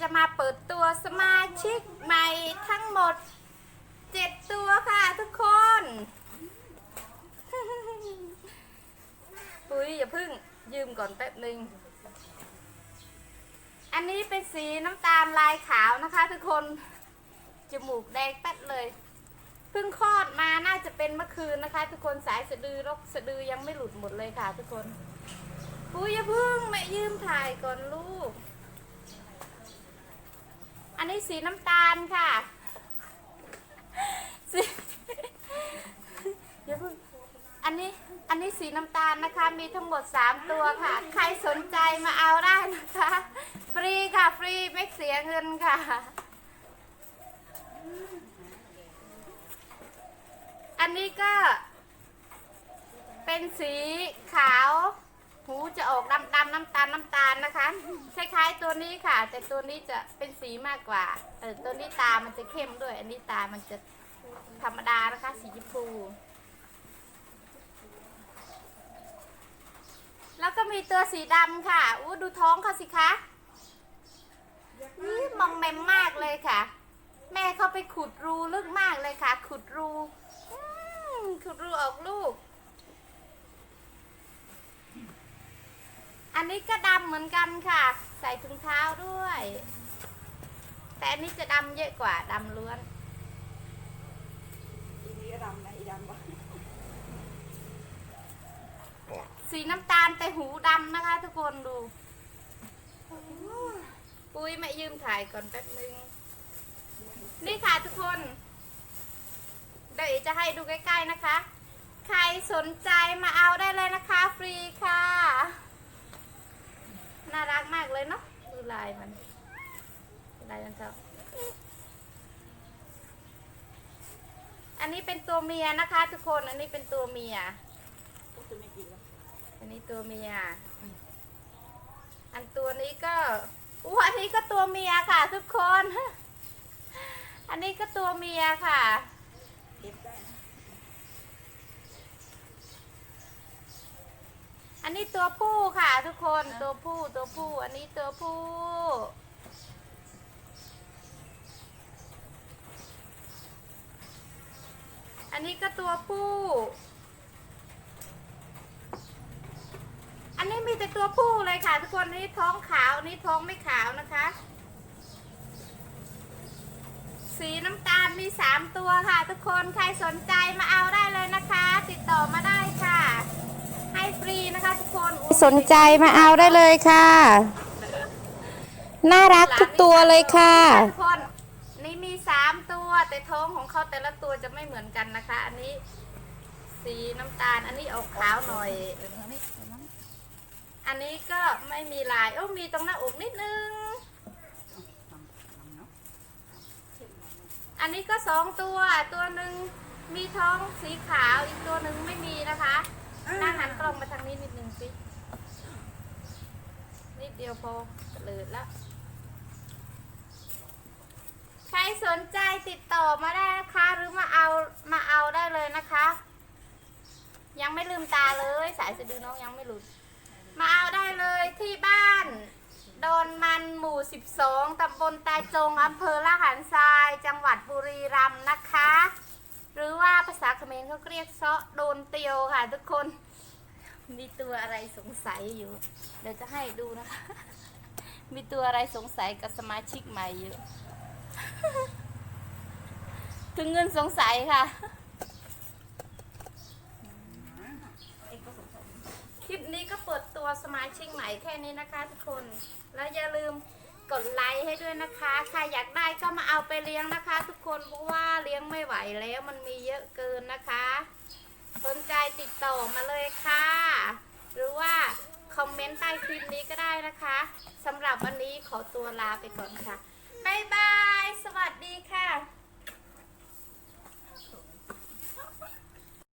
จะมาเปิดตัวสมาชิกใหม่ทั้งหมดเจ็ดตัวค่ะทุกคน ปุ้ยอย่าเพึ่งยืมก่อนแป๊บหนึ่งอันนี้เป็นสีน้ำตาลลายขาวนะคะทุกคน จมูกแดงแป๊ดเลย เพิ่งคลอดมาน่าจะเป็นเมื่อคืนนะคะ ทุกคนสายสะดือรกสะดือยังไม่หลุดหมดเลยค่ะ ทุกคน ปุ้ยอย่าเพึ่งแม่ยืมถ่ายก่อนลูก อันนี้สีน้ำตาลค่ะสีอย่าเพึ่งอันนี้อันนี้สีน้ำตาลนะคะ มีทั้งหมด 3 ตัวค่ะ ใครสนใจมาเอาได้นะคะ ฟรีค่ะ ฟรีไม่เสียเงินค่ะ อันนี้ก็เป็นสีขาว หูจะออกดำดำๆน้ำตาลน้ำตาลนะคะ คล้ายๆตัวนี้ค่ะ แต่ตัวนี้จะเป็นสีมากกว่าเออตัวนี้ตามันจะเข้มด้วย อันนี้ตามันจะธรรมดานะคะ สีชมพู แล้วก็มีตัวสีดำค่ะอู้ดูท้องเขาสิคะนี่มองแมมมากเลยค่ะ แม่เขาไปขุดรูลึกมากเลยค่ะ ขุดรูขุดรูออกลูก นนี้ก็ดำเหมือนกันค่ะ ใส่ถุงเท้าด้วย แต่อันนี้จะดำเยอะกว่าดำล้วนอีนี้ก็ดำนะอีดำวะสีน้ำตาลแต่หูดำนะคะ ทุกคนดู ปุ้ยมายืมถ่ายก่อนแป๊บนึง นี่ค่ะทุกคน เดี๋ยวอีจะให้ดูใกล้ๆนะคะ ใครสนใจมาเอาได้เลยนะคะ ฟรีค่ะน่ารักมาก เลยเนาะดูลายมันลายมันเท่าอันนี้เป็นตัวเมียนะคะ ทุกคนอันนี้เป็นตัวเมียอันนี้ตัวเมีย อันตัวนี้ก็อู้อันนี้ก็ตัวเมียค่ะ ทุกคน อันนี้ก็ตัวเมียค่ะ เก็บได้นะ อันนี้ตัวผู้ค่ะ ทุกคนตัวผู้ตัวผู้ อันนี้ตัวผู้ อันนี้ก็ตัวผู้ อันนี้มีแต่ตัวผู้เลยค่ะ ทุกคนอันนี้ท้องขาวอันนี้ท้องไม่ขาวนะคะ สีน้ำตาลมีสามตัวค่ะ ทุกคนใครสนใจมาเอาได้เลยนะคะ ติดต่อมาได้ค่ะ ให้ฟรีนะคะทุกคนสนใจมาเอาได้เลยค่ะ น่ารักทุกตัวเลยค่ะ ทุกคนนี่มีสามตัวแต่ท้องของเขาแต่ละตัวจะไม่เหมือนกันนะคะ อันนี้ สีน้ำตาล อันนี้ออกขาวหน่อยเออนี่อันนี้ก็ไม่มีลายโอ้มีตรงหน้าอกนิดนึงทำทำเนาะอันนี้ก็สองตัวตัวหนึ่งมีท้องสีขาวอีกตัวหนึ่งไม่มีนะคะ หน้าหันกล้องมาทางนี้นิดนึงสิ นิดเดียวพอเลิดแล้วใครสนใจติดต่อมาได้นะคะ หรือมาเอามาเอาได้เลยนะคะ ยังไม่ลืมตาเลย สายสะดือน้องยังไม่หลุด มาเอาได้เลยที่บ้านดอนมันหมู่ 12 ตำบลตาจง อำเภอละหันทราย จังหวัดบุรีรัมย์นะคะ หรือว่าภาษาเขมรเขาเรียกเซาะโดนเตียวค่ะ ทุกคน มีตัวอะไรสงสัยอยู่ เดี๋ยวจะให้ดูนะคะ มีตัวอะไรสงสัยกับสมาชิกใหม่อยู่ถึงเงินสงสัยค่ะ คลิปนี้ก็เปิดตัวสมาชิกใหม่แค่นี้นะคะทุกคน แล้วอย่าลืม กดไลค์ให้ด้วยนะคะ ใครอยากได้ก็มาเอาไปเลี้ยงนะคะ ทุกคนเพราะว่าเลี้ยงไม่ไหวแล้วมันมีเยอะเกินนะคะ สนใจติดต่อมาเลยค่ะ หรือว่าคอมเมนต์ใต้คลิปนี้ก็ได้นะคะสำหรับวันนี้ขอตัวลาไปก่อนค่ะบ๊ายบาย สวัสดีค่ะ